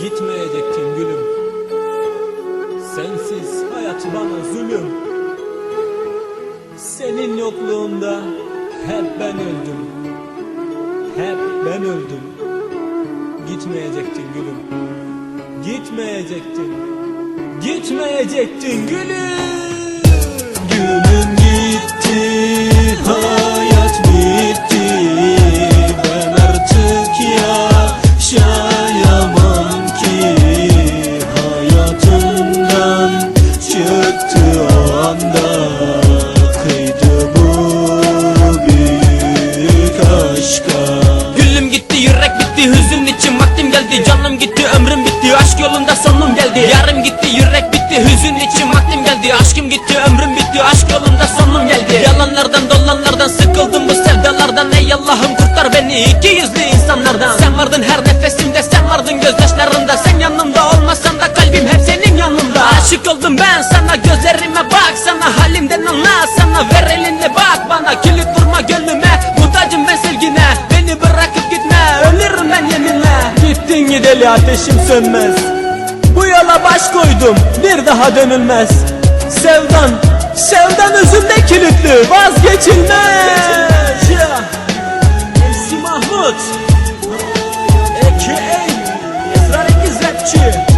Gitmeyecektin gülüm. Sensiz hayat bana zulüm. Senin yokluğunda hep ben öldüm. Hep ben öldüm. Gitmeyecektin gülüm. Gitmeyecektin. Gitmeyecektin gülüm aşka. Gülüm gitti yürek bitti hüzün için vaktim geldi. Canım gitti ömrüm bitti aşk yolunda sonum geldi. Yarım gitti yürek bitti hüzün için vaktim geldi. Aşkım gitti ömrüm bitti aşk yolunda sonum geldi. Yalanlardan dolanlardan sıkıldım bu sevdalardan. Ey Allah'ım kurtar beni iki yüzlü insanlardan. Sen vardın her nefesimde sen vardın gözyaşlarımda Sen yanımda olmasan da kalbim hep senin yanında. Aşık oldum ben sana gözlerime bak sana Halimden anla sana. Ver elini bak bana Kilit Gideli ateşim sönmez. Bu yola baş koydum bir daha dönülmez. Sevdan, sevdan özümde kilitli vazgeçilmez. Ya, MC Mahmut. A.K.A. Esrarengiz Rapçi